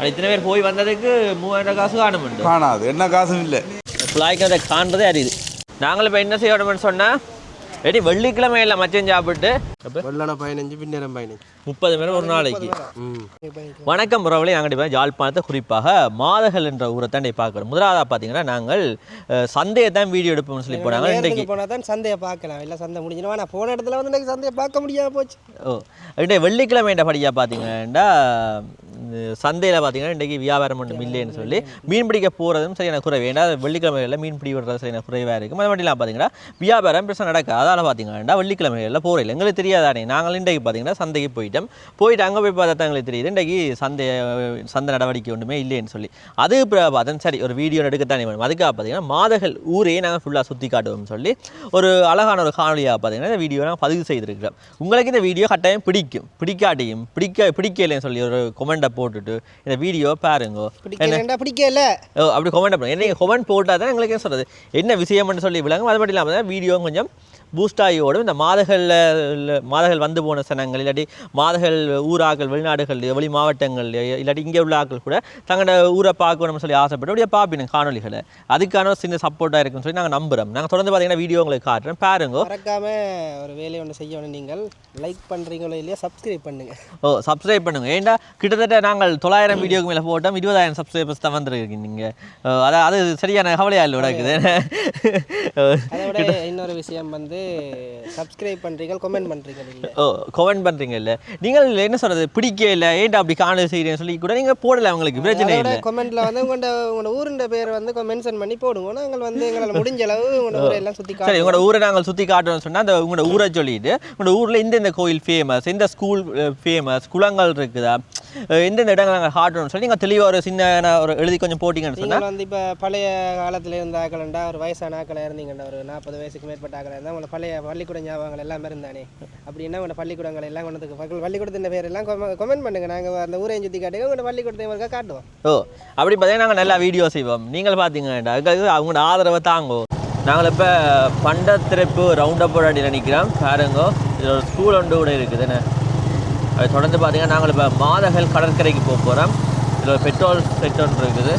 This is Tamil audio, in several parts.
அது இத்தனை பேர் போய் வந்ததுக்கு மூவாயிரம் காசு காணுமுண்டு. காணாது. என்ன காசும் இல்லை. பிள்ளைக்கு அதை காண்றதே அறியுது நாங்களும் இப்போ என்ன செய்யணும்னு சொன்னால் ரெடி வெள்ளிக்கிழமையில் மச்சம் சாப்பிட்டு. வெள்ளன பதினஞ்சு பின்னரம் பதினஞ்சு. முப்பது பேர் ஒரு நாளைக்கு. வணக்கம் புறவழி நாங்கள் இப்போ யாழ்ப்பாணத்தை குறிப்பாக மாதகள் என்ற ஊரை தான் பார்க்குறோம். முதலாவதாக பார்த்தீங்கன்னா நாங்கள் சந்தையை தான் வீடியோ எடுப்போம்னு சொல்லி போனாங்க. இன்றைக்கு போனால் தான் சந்தையை பார்க்கலாம். இல்லை சந்தை முடிஞ்சிடும். நான் போன இடத்துல வந்து எனக்கு சந்தையை பார்க்க முடியாம போச்சு. ஓ இன்றைய வெள்ளிக்கிழமை என்ற படியாக பார்த்தீங்கன்னா சந்தையில் பார்த்தீங்கன்னா இன்றைக்கு வியாபாரம் ஒன்றும் இல்லைன்னு சொல்லி மீன் பிடிக்க போகிறதும் சரியான குறைவு ஏன்னா வெள்ளிக்கிழமைகளில் மீன் பிடி விடுறது சரியான குறைவாக இருக்குது அது மட்டும் இல்லாமல் பார்த்தீங்கன்னா வியாபாரம் பெருசாக நடக்காது. அதால் பார்த்தீங்கன்னா வெள்ளிக்கிழமைகளில் போகிறதில்ல எங்களுக்கு தெரியாதானே நாங்கள் இன்றைக்கு பார்த்தீங்கன்னா சந்தைக்கு போயிட்டோம். போயிட்டு அங்கே போய் பார்த்தா எங்களுக்கு தெரியுது இன்றைக்கு சந்தை சந்தை நடவடிக்கை ஒன்றுமே இல்லைன்னு சொல்லி. அது பிறகு பார்த்தேன் சரி ஒரு வீடியோ எடுக்கத்தானே வேணும். அதுக்காக பார்த்தீங்கன்னா மாதகள் ஊரையே நாங்கள் ஃபுல்லாக சுற்றி காட்டுவோம்னு சொல்லி ஒரு அழகான ஒரு காணொலியாக பார்த்தீங்கன்னா இந்த வீடியோ நாங்கள் பதிவு செய்திருக்கிறோம் உங்களுக்கு இந்த வீடியோ கட்டாயம் பிடிக்கும். பிடிக்காட்டியும் பிடிக்க பிடிக்கலைன்னு சொல்லி ஒரு கொமெண்ட்டை போட்டுட்டு இந்த வீடியோ பாருங்க. பிடிக்கல. ஓ அப்படி கொமெண்ட் பண்ணுங்க என்ன கொமெண்ட் போட்டால் தான் எங்களுக்கு என்ன சொல்கிறது என்ன விஷயம்னு சொல்லி விளங்கும் அது மட்டும் இல்லாமல் வீடியோ கொஞ்சம் பூஸ்ட் ஆகி ஓடும் இந்த மாதகளில் மாதகள் வந்து போன சனங்கள் இல்லாட்டி மாதகள் ஊராக்கள் வெளிநாடுகள் வெளி மாவட்டங்கள் இல்லாட்டி இங்கே உள்ள ஆட்கள் கூட தங்களோட ஊரை பார்க்கணும்னு சொல்லி ஆசைப்பட்டு அப்படியே பார்ப்பினுங்க காணொலிகளை அதுக்கான ஒரு சின்ன சப்போர்ட்டாக இருக்குன்னு சொல்லி நாங்கள் நம்புகிறோம் நாங்கள் தொடர்ந்து பார்த்தீங்கன்னா வீடியோ உங்களுக்கு காட்டுறேன் பாருங்க. மறக்காம ஒரு வேலையை ஒன்று செய்யணும் நீங்கள். லைக் பண்ணுறீங்களோ இல்லையா சப்ஸ்கிரைப் பண்ணுங்க. ஓ சப்ஸ்கிரைப் பண்ணுங்க. ஏன்டா கிட்டத்தட்ட நாங்கள் தொள்ளாயிரம் வீடியோக்கு மேலே போட்டோம். இருபதாயிரம் சப்ஸ்கிரைபர்ஸ் தான் வந்துருக்கீங்க நீங்கள் அதான் அது சரியான கவலையா இல்லை இருக்குது இன்னொரு விஷயம் வந்து சப்ஸ்கிரைப் பண்ணுறீங்க கமெண்ட் பண்ணுறீங்க இல்லை ஓ கமெண்ட் பண்ணுறீங்க இல்லை? நீங்கள் என்ன சொல்கிறது பிடிக்கல ஏன்டா அப்படி காணல் செய்கிறேன்னு சொல்லி கூட நீங்கள் போடல அவங்களுக்கு பிரச்சனை இல்லை. கமெண்ட்ல வந்து உங்களோட உங்களோட ஊருன்ற பேர் வந்து மென்ஷன் பண்ணி போடுங்க. நாங்கள் வந்து எங்களால் முடிஞ்ச அளவு உங்களோட ஊரை எல்லாம் சுற்றி சரி உங்களோட ஊரை நாங்கள் சுற்றி காட்டுறோம்னு சொன்னால் அந்த உங்களோட ஊரை சொல்லிட்டு உங்களோட ஊரில் இந்தந்த கோயில் ஃபேமஸ் இந்த ஸ்கூல் ஃபேமஸ் குளங்கள் இருக்குதா? எந்தெந்த இடங்கள் நாங்கள் காட்டுறோம்னு சொல்லி நீங்கள் தெளிவாக ஒரு சின்ன ஒரு எழுதி கொஞ்சம் போட்டிங்கன்னு சொன்னால் வந்து இப்போ பழைய காலத்தில் இருந்த ஆக்கலண்டா ஒரு வயசான ஆக்களை இருந்தீங்கண்டா? ஒரு நாற்பது வயசுக்கு மேற்பட்ட ஆக்களை இருந்தால் உங்களை பழைய பள்ளிக்கூட ஞாபகங்கள் எல்லாமே இருந்தானே? அப்படின்னா உங்களோட பள்ளிக்கூடங்கள் எல்லாம் கொண்டு வந்து பள்ளிக்கூடத்தின் பேர் எல்லாம் கமெண்ட் பண்ணுங்க. நாங்கள் அந்த ஊரையும் சுற்றி காட்டுங்க உங்களோட பள்ளிக்கூடத்தை ஒருக்கா காட்டுவோம். ஓ அப்படி பார்த்தீங்கன்னா நாங்கள் நல்லா வீடியோ செய்வோம். நீங்கள் பார்த்தீங்கன்னா அதுக்கு அவங்களோட ஆதரவை தாங்கோ. நாங்கள் இப்போ பண்டத்திருப்பு ரவுண்ட் அப் அடியில் நிற்கிறோம் பாருங்கோ இது ஒரு ஸ்கூல் ஒன்று கூட இருக்குது. என்ன? அது தொடர்ந்து பார்த்தீங்கன்னா நாங்கள் இப்போ மாதகள் கடற்கரைக்கு போக போகிறோம் இதில் ஒரு பெட்ரோல் செட் இருக்குது.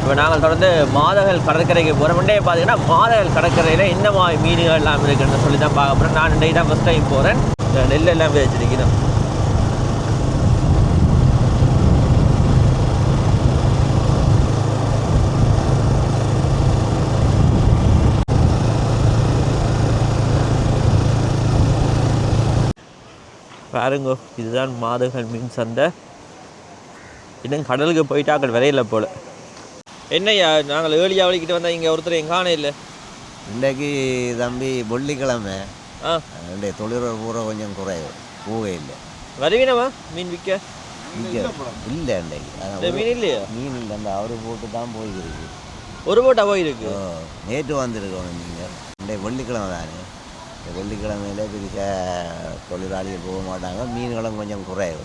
இப்போ நாங்கள் தொடர்ந்து மாதகள் கடற்கரைக்கு போகிறோம் முன்னே பார்த்தீங்கன்னா மாதகள் கடற்கரையில் என்ன மீன்கள் எல்லாம் இருக்குன்னு சொல்லி தான் பார்க்க போகிறேன் நான் இன்றைக்கு தான் ஃபஸ்ட் டைம் போகிறேன் நெல் எல்லாம் வச்சிருக்கிறேன் பாருங்கோ இதுதான் மாதகள் மீன் சந்தை. இன்னும் கடலுக்கு போயிட்டாக்கள் விரையில போல. என்னய்யா நாங்கள் ஏழியா வலிக்கிட்டு வந்தால் இங்கே ஒருத்தர் எங்க காணே இல்லை? இன்றைக்கு தம்பி வெள்ளிக்கிழமை. ஆ. ரெண்டு தொழிலர் பூரா கொஞ்சம் குறைவு பூவே இல்லை. வருவீனவா? மீன் விற்க இல்லை இன்றைக்கு. மீன் இல்லையா? மீன் இல்லை அந்த அவரு போட்டு தான் போய்க்கிருக்கு ஒரு போட்டா போயிருக்கு? நேற்று வந்திருக்கோம் நீங்கள் இன்றைக்கு வெள்ளிக்கிழமை தானே? வெள்ளிக்கிழமையில பிரிக்க தொழிலாளிகள் போக மாட்டாங்க. மீன்களும் கொஞ்சம் குறைவு.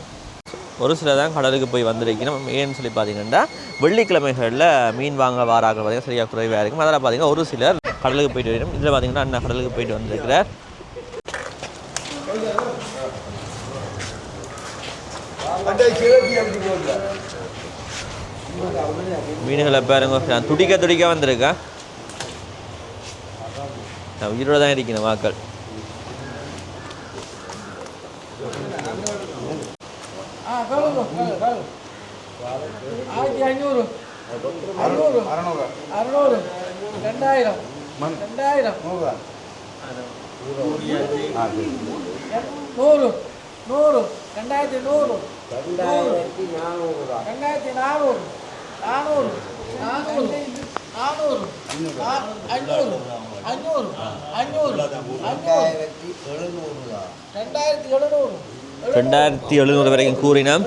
ஒரு சில தான் கடலுக்கு போய் வந்திருக்கணும் ஏன்னு சொல்லி பார்த்தீங்கன்னா வெள்ளிக்கிழமைகளில் மீன் வாங்க வாராக்கள் பார்த்தீங்கன்னா சரியாக குறைவாக இருக்கும். அதில் பார்த்தீங்கன்னா ஒரு சிலர் கடலுக்கு போயிட்டு வரணும் இதில் பார்த்தீங்கன்னா அண்ணா கடலுக்கு போயிட்டு வந்திருக்கிறார். மீன்களை பாருங்க துடிக்க துடிக்க வந்திருக்கேன் நான் உயிரோட தான் இருக்கணும் வாக்கள். ஆயிரத்தி ஐநூறு. அறுநூறு. அறுநூறு. ரெண்டாயிரம். ரெண்டாயிரம். நூறு. நூறு. ரெண்டாயிரத்தி நூறு. ரெண்டாயிரத்தி நானூறு. நானூறு. நானூறு. நானூறு நா- அஞ்சூறு அஞ்சூறு அஞ்சூறு ரெண்டாயிரத்தி எழுநூறு. ரெண்டாயிரத்தி எழுநூறு. ரெண்டாயிரத்தி எழுநூறு வரைக்கும் எழுநூறு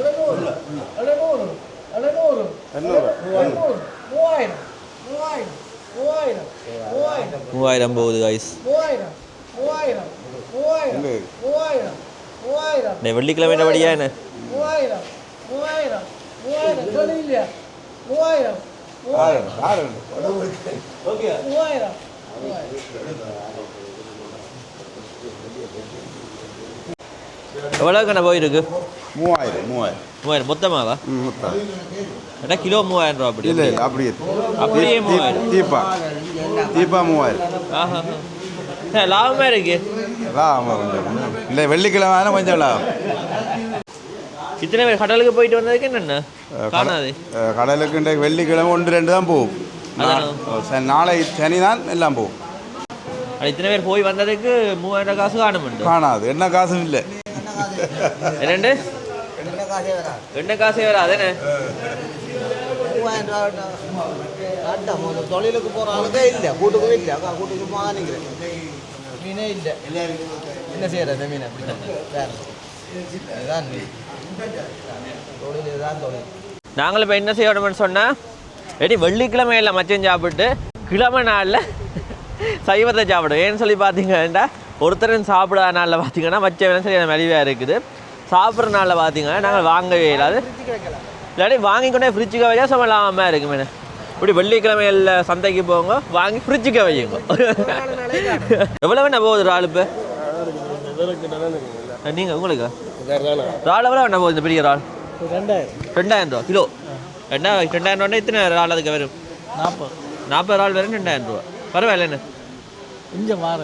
மூவாயிரம் போகுது ஐஸ் வெள்ளிக்கிழமை படியா என்ன? மூவாயிரம் மூவாயிரம் மூவாயிரம் சொல்லி இல்லையா மூவாயிரம் மூவாயிரம் மூவாயிரம் எவ்வளோ கண்ண போயிருக்கு? மூவாயிரம் மூவாயிரம். மூவாயிரம். மொத்தமாவா? மொத்தம். ஏன்னா கிலோ மூவாயிரம் ரூபா அப்படி இல்லை அப்படியே அப்படியே மூவாயிரம். தீபா தீபா மூவாயிரம். ஆஹா. ஆ, லாபமா இருக்கு? லாபம் இல்லை வெள்ளிக்கிழமை கொஞ்சம் லாபம். இத்தனை பேர் கடலுக்கு போயிட்டு வந்ததுக்கு என்னென்ன காணாது. கடலுக்கு வெள்ளிக்கிழமை ஒன்று ரெண்டு தான் போகும். நாளை சனி தான் எல்லாம் போகும். இத்தனை பேர் போய் வந்ததுக்கு மூவாயிரம் காசு காணுமுண்டு? காணாது. என்ன காசும் இல்லை. என்னண்டு? என்ன காசே வராது என்ன? தொழிலுக்கு போகிற ஆளுதே இல்லை கூட்டுக்கு இல்லை அக்கா கூட்டுக்கு போகாதீங்கிறேன் மீனே இல்லை என்ன செய்யறது மீன் அப்படி தொழில் இதுதான் தொழில் நாங்களும் இப்போ என்ன செய்யணும்னு சொன்னால் ரெடி இல்லை மச்சம் சாப்பிட்டு கிழமை நாளில் சைவத்தை சாப்பிடுவோம் ஏன்னு சொல்லி பார்த்தீங்கன்னா ஒருத்தரும் சாப்பிடாத நாளில் பார்த்தீங்கன்னா மச்ச வேலை சரியான மலிவாக இருக்குது. சாப்பிட்ற நாளில் பார்த்தீங்கன்னா நாங்கள் வாங்கவே இல்லாது இல்லாட்டி வாங்கி கொண்டே ஃப்ரிட்ஜுக்கு வைக்க சும்மா லாபமாக இருக்கு மீன் இப்படி வெள்ளிக்கிழமையில் சந்தைக்கு போங்க வாங்கி ஃப்ரிட்ஜுக்கு வையுங்க. எவ்வளோ வேணா போகுது இறால் இப்போ? நீங்கள் உங்களுக்கு? இறால் எவ்வளோ வேணா போகுது இந்த பெரிய இறால்? ரெண்டாயிரம் ரெண்டாயிரம் ரூபா கிலோ. என்ன ரெண்டாயிரம் ரூபா இத்தனை இறால் அதுக்கு வரும்? நாற்பது. நாற்பது இறால் வரும் ரெண்டாயிரம் ரூபா. பரவாயில்ல என்ன இங்கே மாற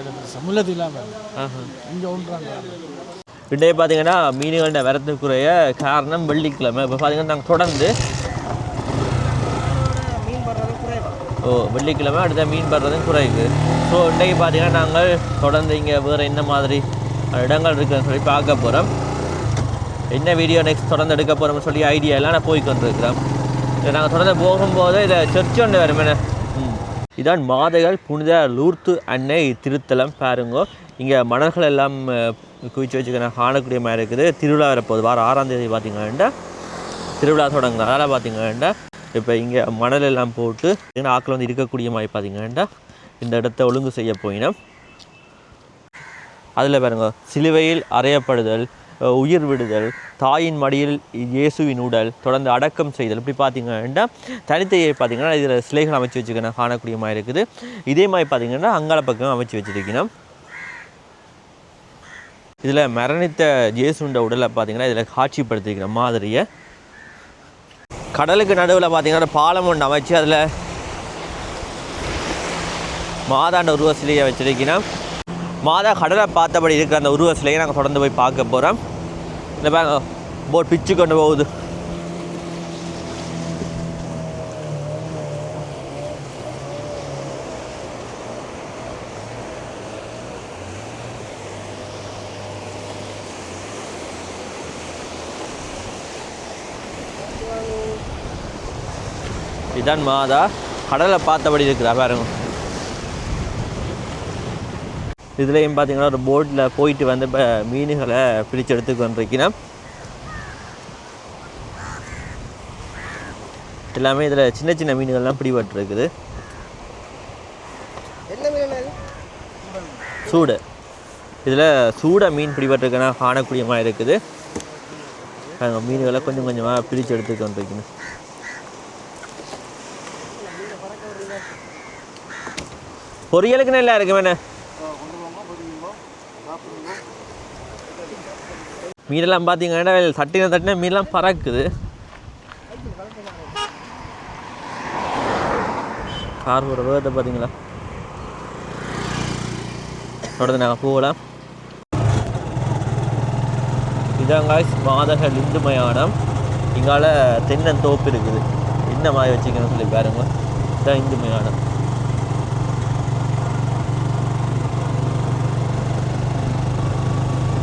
முல்லத்து இல்லாமல் ஆஹா. இங்கே ஒன்றாங்க. இன்றைய பார்த்தீங்கன்னா மீன்களோட வரத்து குறைய காரணம் வெள்ளிக்கிழமை. இப்போ பார்த்தீங்கன்னா நாங்கள் தொடர்ந்து குறைவா ஓ வெள்ளிக்கிழமை அடுத்த மீன் படுறதும் குறையுது ஸோ இன்றைக்கு பார்த்தீங்கன்னா நாங்கள் தொடர்ந்து இங்கே வேறு என்ன மாதிரி இடங்கள் இருக்குன்னு சொல்லி பார்க்க போகிறோம் என்ன வீடியோ நெக்ஸ்ட் தொடர்ந்து எடுக்க போகிறோம்னு சொல்லி ஐடியா எல்லாம் நான் போய் கொண்டிருக்கிறோம் இதை நாங்கள் தொடர்ந்து போகும்போது இதை சர்ச் ஒன்று வரும். இதான் மாதைகள் புனித லூர்த்து அன்னை திருத்தலம். பாருங்கோ இங்கே மணல்கள் எல்லாம் குவிச்சு வச்சுக்க காணக்கூடிய மாதிரி இருக்குது. திருவிழா வரப்போகுது. வாரம் ஆறாம் தேதி பார்த்தீங்கன்னா திருவிழா தொடங்க அதனால் பார்த்தீங்கன்னா இப்போ இங்கே மணல் எல்லாம் போட்டு ஆக்கள் வந்து இருக்கக்கூடிய மாதிரி பார்த்தீங்கன்னா இந்த இடத்த ஒழுங்கு செய்ய போயினோம். அதில் பாருங்க சிலுவையில் அறையப்படுதல் உயிர் விடுதல் தாயின் மடியில் இயேசுவின் உடல் தொடர்ந்து அடக்கம் செய்தல். இப்படி பார்த்தீங்கன்னா தனித்தையை பார்த்தீங்கன்னா இதில் சிலைகள் அமைச்சு வச்சுக்கணும் காணக்கூடிய மாதிரி இருக்குது. இதே மாதிரி பார்த்தீங்கன்னா அங்காள பக்கம் அமைச்சு வச்சுருக்கணும். இதில் மரணித்த ஜேசுண்ட உடலை பார்த்தீங்கன்னா இதில் காட்சிப்படுத்திக்கிற மாதிரியை. கடலுக்கு நடுவில் பார்த்தீங்கன்னா பாலம் ஒன்று அமைச்சு அதில் மாதாண்ட உருவ சிலையை வச்சுருக்கணும். மாதா கடலை பார்த்தபடி இருக்கிற அந்த உருவ சிலையை நாங்கள் தொடர்ந்து போய் பார்க்க போகிறோம் இந்த பாருங்க போட் பிச்சு கொண்டு போகுது. இதான் மாதா. கடலை பார்த்தபடி இருக்கிறா பாருங்க. இதுலேயும் பார்த்தீங்கன்னா ஒரு போட்டில் போயிட்டு வந்து இப்போ மீன்களை பிடிச்சு எடுத்து கொண்டிருக்கிறேன். எல்லாமே இதில் சின்ன சின்ன மீன்கள்லாம் பிடிபட்டுருக்குது. சூடு. இதில் சூட மீன் பிடிபட்டிருக்குன்னா காணக்கூடிய மாதிரி இருக்குது. பாருங்க, மீன்களை கொஞ்சம் கொஞ்சமாக பிரித்து எடுத்து கொண்டிருக்கணும் பொரியலுக்கு நல்லா இருக்கு மீனெல்லாம் பார்த்தீங்கன்னா தட்டின தட்டின மீன்லாம் பறக்குது. கார் ஒரு பார்த்தீங்களா தொடர்ந்து நாங்கள் போகலாம். இதான் மாதக லிந்து இந்து மயானம். இங்கால தென்னந்தோப்பு இருக்குது. என்ன மாதிரி வச்சுக்கணும்னு சொல்லி பாருங்க. இதான் இந்து மயானம்.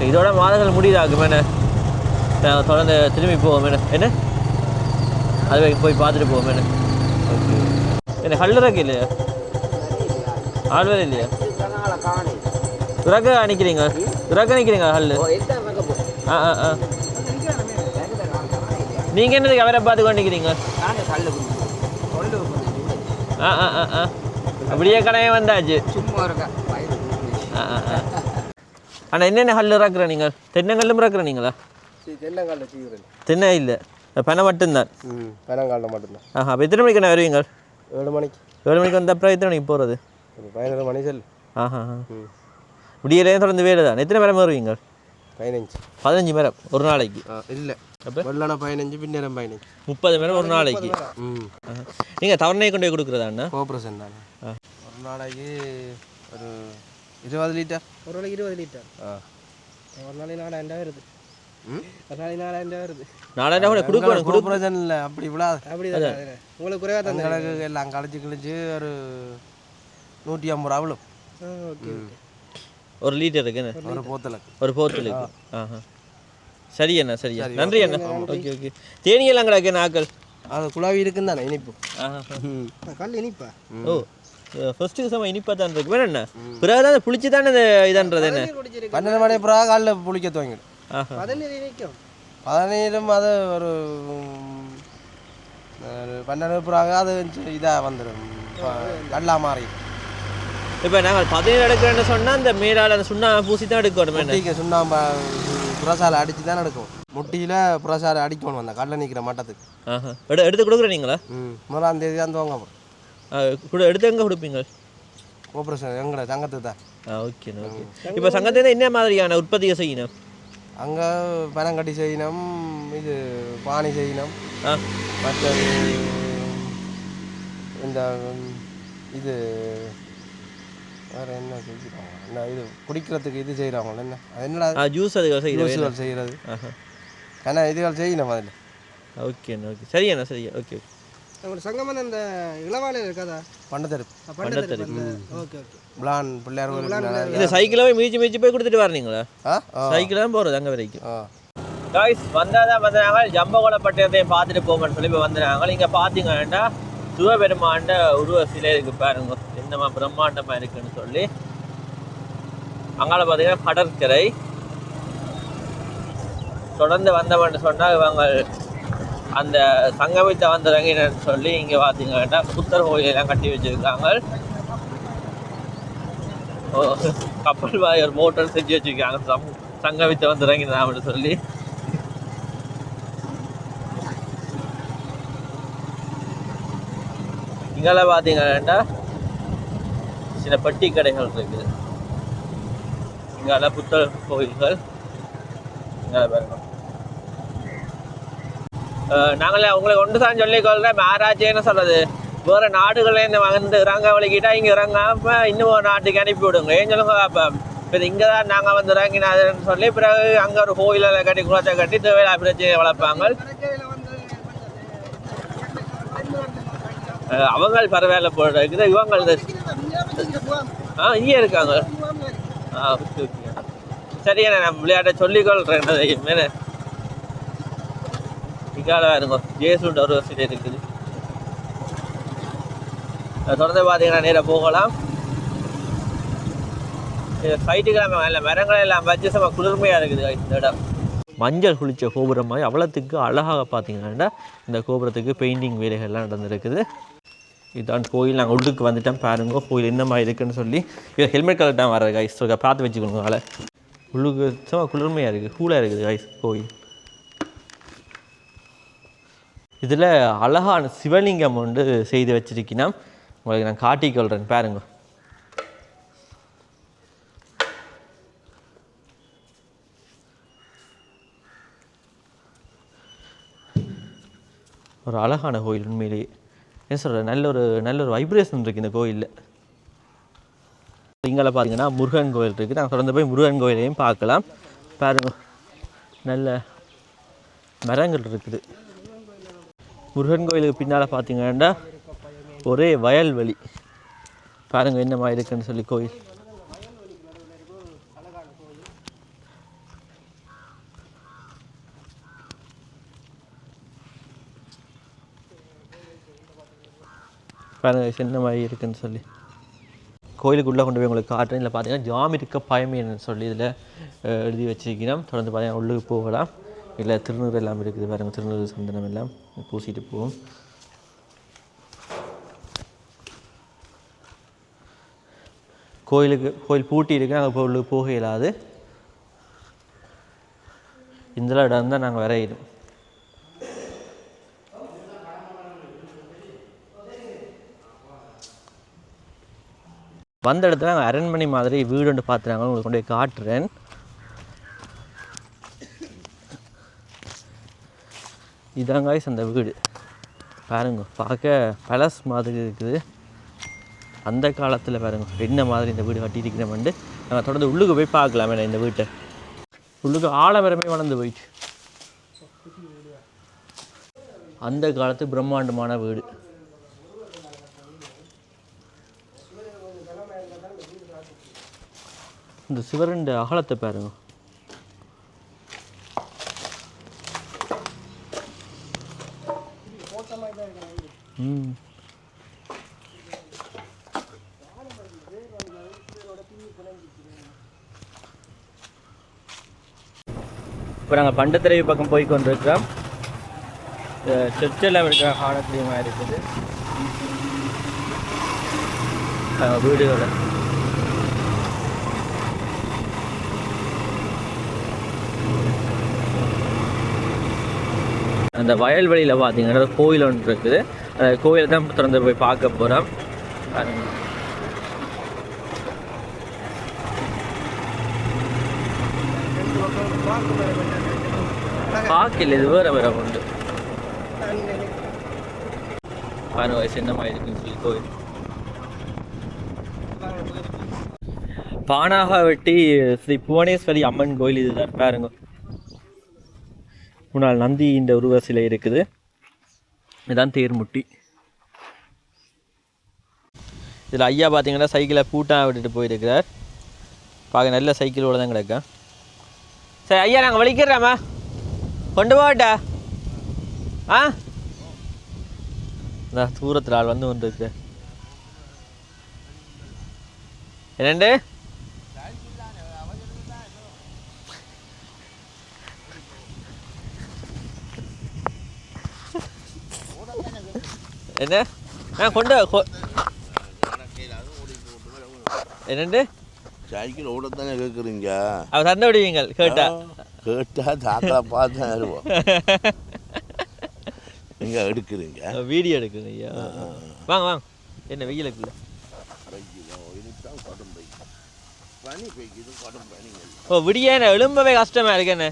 இதோட மாதங்கள் முடியுதாக்கும் என்ன? நாங்கள் தொடர்ந்து திரும்பி போவோம் என்ன? என்ன? அது வரைக்கும் போய் பார்த்துட்டு போவோம் என்ன? ஓகே. என்ன கல்லுறக்கு இல்லையா? ஆழ்வேல் இல்லையா? இறக்க நிற்கிறீங்க இறக்க நிற்கிறீங்க ஹல்லு ஆ ஆ ஆ. நீங்கள் என்னதுக்கு அவரை பார்த்து கொண்டு நிற்கிறீங்க ஆ ஆ ஆ ஆ. அப்படியே கடையே வந்தாச்சு. சும்மா இருக்கா? ஆ ஆ ஆ. ஆனால் என்னென்ன ஹல்லு இறக்குற நீங்கள்? தென்னங்கல்லும் இறக்குற நீங்களா? தென்னங்காலில் சீக்கிரம் தென்னை இல்லை. பனை மட்டும்தான். ம் தென்னங்காலில் மட்டும்தான். ஆஹா அப்போ எத்தனை மணிக்கு வருவீங்க? ஏழு மணிக்கு. ஏழு மணிக்கு வந்த அப்புறம் எத்தனை மணிக்கு போகிறது ஒரு பதினொரு மணி செல். ஆஹா விடியலே தொடர்ந்து வேலை தான். எத்தனை பேரம் வருவீங்க பதினஞ்சு. பதினஞ்சு மரம் ஒரு நாளைக்கு. இல்லை. அப்ப? வெள்ளன பதினஞ்சு பின்னரம் பதினஞ்சு. முப்பது மரம் ஒரு நாளைக்கு. ம். நீங்கள் தவணையை கொண்டு போய் கொடுக்குறதாண்ணா கோபுரசன் தானே ஒரு நாளைக்கு ஒரு இருபது லிட்டர் ஒரு நாளைக்கு இருபது லிட்டர் ஆ. ஒரு நாளைக்கு நாலாயிரம் வருது. ஒரு நாளைக்கு நாலாயிரம் வருது. நாலாயிரம் கூட கொடுக்கணும் கொடு கோபுரசன் இல்லை. அப்படி விழாது. அப்படி உங்களுக்கு குறைவாக தந்த கணக்கு எல்லாம் கழிச்சு கழிச்சு ஒரு நூற்றி ஐம்பது ரூபா விழும். ஓகே ஒரு லிட்டருக்கு ஒரு போத்தலுக்கு. ஒரு போத்தலுக்கு. ஆஹா. சரி அண்ணா சரியா நன்றி அண்ணா. Okay okay. தேனியெல்லாம் கிடக்கு நாக்கள்? அது குழாவி இருக்குன்னு தானே இனிப்பு? ஆஹா. கல் இனிப்பா? ஓ. ஃபர்ஸ்ட்டுக்கு சம இனிப்பாக தான் இருக்கு வேணும் என்ன பிறகு தான் புளிச்சு தானே இந்த இதான்றது என்ன பன்னெண்டு மணி பிறகு காலில் புளிக்க துவங்கிடும் பதினேழும் அது ஒரு பன்னெண்டு பிறகு அது இதாக வந்துடும் கல்லா மாறி இப்போ நாங்கள் பதினேழு எடுக்கிறேன்னு சொன்னால் அந்த மேலால் அந்த சுண்ணா பூசி தான் எடுக்கணும் சுண்ணாம்பா புரசாலை அடித்து தான் எடுக்கும் முட்டியில் புரசாலை அடிக்கணும் அந்த கல்ல நிற்கிற மட்டத்துக்கு ஆஹா எடு எடுத்து கொடுக்குறீங்களா ம் முதலாம் தேதி தான் துவங்க கொடு எடுத்து எங்கே கொடுப்பீங்க? கோபுரேஷன் எங்கட சங்கத்துக்கு தான். ஆ ஓகே ஓகே இப்போ சங்கத்தில் என்ன மாதிரியான உற்பத்தியை செய்யணும்? அங்கே பனங்கட்டி செய்யணும் இது பானி செய்யணும் மற்றது இந்த இது வேறு என்ன செஞ்சுருவாங்க என்ன இது குடிக்கிறதுக்கு இது செய்கிறாங்க என்ன? அது என்னடா? ஜூஸ் அதுகள் செய்யணும் ஜூஸுகள் செய்கிறது ஏன்னா இதுகள் செய்யணும் அதில் ஓகே ஓகே சரி அண்ணா சரியா. ஓகே உங்களோட சங்கம் அந்த இளவாலையில் இருக்காதா? Pandatherippu. Pandatherippu. Okay okay. Plan Pillaiyar கோயில் இந்த சைக்கிளை போய் மீச்சு மீச்சு போய் கொடுத்துட்டு வரீங்களா? ஆ? ஆ. சைக்கிள் தான் போகிறது அங்கே வரைக்கும். ஆ. காய்ஸ் வந்தால் தான் வந்தாங்க ஜம்பகோல பட்டயத்தையும் பார்த்துட்டு போங்கன்னு சொல்லி இப்போ வந்துடுறாங்க இங்கே பார்த்தீங்கன்னா சிவபெருமாண்ட உருவ சிலை இருக்கு பாருங்க. என்னமா பிரம்மாண்டமாக இருக்குன்னு சொல்லி. அங்கால பார்த்தீங்கன்னா கடற்கரை. தொடர்ந்து வந்தவன்னு சொன்னால் இவங்க அந்த சங்கமித்த வந்தவங்கன்னு சொல்லி இங்கே பார்த்தீங்கன்னா புத்தர் கோயிலெல்லாம் கட்டி வச்சிருக்காங்க. கப்பல் வாய் ஒரு மோட்டர் செஞ்சு வச்சிருக்காங்க. சம் சங்கமித்த அப்படின்னு சொல்லி. இங்கெல்லாம் பார்த்தீங்கன்னா சில பெட்டி கடைகள் இருக்குது. இங்கெல்லாம் புத்தர் கோயில்கள். இங்கே பாருங்க. நாங்களே உங்களுக்கு ஒன்று தான் சொல்லிக்கொள்கிறேன் மேராஜ் என்ன சொல்றது? வேறு நாடுகளே இந்த வந்து இறங்க வலிக்கிட்டால் இங்கே இறங்காமல் இன்னும் ஒரு நாட்டுக்கு அனுப்பி விடுங்க. ஏன் சொல்லுங்க அப்போ இப்போ இங்கே தான் நாங்கள் வந்து இறங்கினாதுன்னு சொல்லி பிறகு அங்கே ஒரு கோயிலில் கட்டி குளத்தை கட்டி தேவையில்லா பிரச்சனையை வளர்ப்பாங்க. அவங்கள் அவங்க பரவாயில்ல போடுறது இருக்குது. இவங்க ஆ இங்கே இருக்காங்க. ஆ ஓகே சரியா நான் விளையாட்ட சொல்லிக்கொள்கிறேன் மேலே இங்கால இருக்கும். ஜேசுன்ற ஒரு வசதி இருக்குது. அதை தொடர்ந்து பார்த்தீங்கன்னா நேராக போகலாம். சைட்டுக்கெல்லாம் இல்லை மரங்கள் எல்லாம் வச்சு செம்ம குளிர்மையாக இருக்குது இந்த இடம். மஞ்சள் குளிச்ச கோபுரம் மாதிரி அவ்வளோத்துக்கு அழகாக பார்த்தீங்கன்னா இந்த கோபுரத்துக்கு பெயிண்டிங் வேலைகள்லாம் நடந்திருக்குது. இதுதான் கோயில். நாங்கள் உள்ளுக்கு வந்துட்டோம் பாருங்க கோயில் என்ன மாதிரி இருக்குன்னு சொல்லி. இது ஹெல்மெட் கலர் தான் வர கைஸ் பார்த்து வச்சுக்கோங்க வேலை உள்ளுக்கு சும்மா குளிர்மையாக இருக்குது கூலாக இருக்குது கைஸ் கோயில். இதில் அழகான சிவலிங்கம் ஒன்று செய்து வச்சிருக்கினா உங்களுக்கு நான் காட்டிக்கொள்கிறேன் பாருங்க. ஒரு அழகான கோயில் உண்மையிலேயே. என்ன சொல்கிற நல்ல ஒரு நல்ல ஒரு வைப்ரேஷன் இருக்குது இந்த கோயிலில். இங்கே பார்த்தீங்கன்னா முருகன் கோயில் இருக்குது நாங்கள் தொடர்ந்து போய் முருகன் கோயிலையும் பார்க்கலாம். பாருங்க நல்ல மரங்கள் இருக்குது. முருகன் கோயிலுக்கு பின்னால் பார்த்தீங்கன்னா ஒரே வயல்வெளி. பாருங்கள் என்னமா இருக்குன்னு சொல்லி கோயில். பாருங்க என்ன மாதிரி இருக்குன்னு சொல்லி. கோயிலுக்குள்ளே கொண்டு போய் உங்களுக்கு காட்டுறேன். இதில் பார்த்தீங்கன்னா ஜாமிருக்க பயமேன்னு சொல்லி இதில் எழுதி வச்சிருக்கிறோம் தொடர்ந்து பார்த்தீங்கன்னா உள்ளுக்கு போகலாம். இல்லை திருநூறு எல்லாம் இருக்குது. பாருங்க திருநூறு சந்தனம் எல்லாம். பூசிட்டு போவோம். கோயிலுக்கு கோயில் பூட்டி இருக்கு. அங்கே இப்போ போக இயலாது. இந்த இடம் தான் நாங்கள் வரையிடும் வந்த இடத்துல அரண்மனை மாதிரி வீடு ஒன்று பார்த்துறாங்க உங்களுக்கு கொண்டு போய் காட்டுறேன். இதான் காய்ஸ் அந்த வீடு. பாருங்க பார்க்க பழஸ் மாதிரி இருக்குது. அந்த காலத்தில் பாருங்க என்ன மாதிரி இந்த வீடு கட்டியிருக்கிறோம்ண்டு நாங்கள் தொடர்ந்து உள்ளுக்கு போய் பார்க்கலாமே இந்த வீட்டை. உள்ளுக்கு ஆழவரமே வளர்ந்து போயிட்டு அந்த காலத்து பிரம்மாண்டமான வீடு. இந்த சிவரண்ட அகலத்தை பாருங்க. இப்போ நாங்கள் பண்டத்திரைவு பக்கம் போய் கொண்டிருக்கிறோம் சர்ச்செல்லாம் இருக்கிற காணக்கூடியமாக இருக்குது. அஹ் வீடுகளை. அந்த வயல்வெளியில் பார்த்தீங்கன்னா கோயில் ஒன்று இருக்குது. கோயிலை தான் திறந்து போய் பார்க்க போகிறோம் பார்க்கல இது வேற வேற உண்டு. பாருங்க சின்னமாக இருக்குன்னு சொல்லி கோயில். பானாகவட்டி ஸ்ரீ புவனேஸ்வரி அம்மன் கோயில் இதுதான். பாருங்க. முன்னாள் நந்தி இந்த உருவ சிலை இருக்குது. இதுதான் தேர்முட்டி. இதில் ஐயா பார்த்தீங்கன்னா சைக்கிளை பூட்டாக விட்டுட்டு போயிருக்கிறார். பார்க்க நல்ல சைக்கிளோட தான் கிடக்கேன் சரி ஐயா நாங்கள் வலிக்கிறோம்மா. கொண்டு போகட்டா? ஆ? இந்த தூரத்தில் ஆள் வந்து வந்துருக்கு என்னண்டு? என்ன ஆ கொண்டு என்னண்டு சைக்கிள் ஓடத்தானே கேட்குறீங்க அவ சண்டை விடுவீங்கள் கேட்டா கேட்டா தாத்தா பார்த்து இருவோம் எங்க எடுக்கிறீங்க வீடியோ எடுக்கணும் ஐயா வாங்க வாங்க என்ன வெயிலுக்குள்ள ஓ விடிய எழும்பவே கஷ்டமா இருக்கு என்ன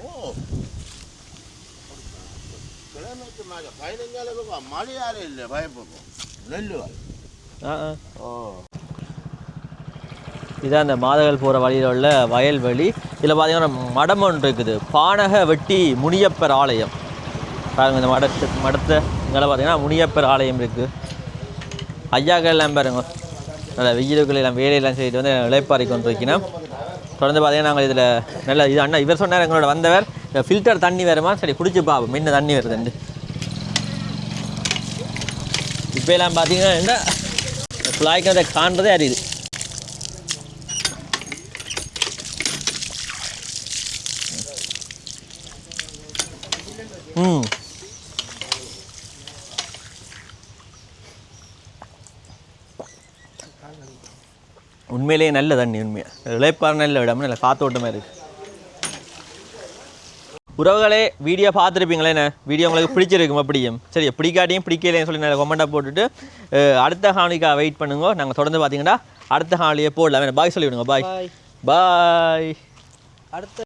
இல்லை நெல்லுவாள் ஓ. இதான் அந்த மாதகள் போகிற வழியில் உள்ள வயல்வெளி. இதில் பார்த்தீங்கன்னா மடம் ஒன்று இருக்குது. பானக வெட்டி முனியப்பர் ஆலயம். பாருங்க இந்த மடத்து மடத்தை இங்கே பார்த்தீங்கன்னா முனியப்பர் ஆலயம் இருக்குது ஐயாக்கள் எல்லாம் பாருங்க. நல்ல வெயிலுக்குள்ள எல்லாம் வேலையெல்லாம் செய்துட்டு வந்து இளைப்பாறை கொண்டு வைக்கணும் தொடர்ந்து பார்த்தீங்கன்னா நாங்கள் இதில் நல்ல இது அண்ணா இவர் சொன்னார் எங்களோட வந்தவர் ஃபில்டர் தண்ணி வருமா? சரி குடிச்சு பார்ப்போம் என்ன தண்ணி வருதுண்டு இப்போ எல்லாம் பார்த்தீங்கன்னா என்ன? குழாய்க்கு அதை காண்றதே அறியுது ம். உண்மையிலேயே நல்ல தண்ணி உண்மையாக இளைப்பாறு நல்ல விடாமல் நல்ல காத்தோட்டமாக இருக்குது உறவுகளே வீடியோ பார்த்துருப்பீங்களே என்ன வீடியோ உங்களுக்கு பிடிச்சிருக்கும் அப்படியும். சரி பிடிக்காட்டியும் பிடிக்கலையும் சொல்லி நல்ல கொமெண்ட்டாக போட்டுட்டு அடுத்த ஹானிக்காக வெயிட் பண்ணுங்க. நாங்கள் தொடர்ந்து பார்த்தீங்கன்னா அடுத்த ஹானியே போடலாம். பாய் சொல்லி விடுங்க பாய் பாய் பாய் அடுத்த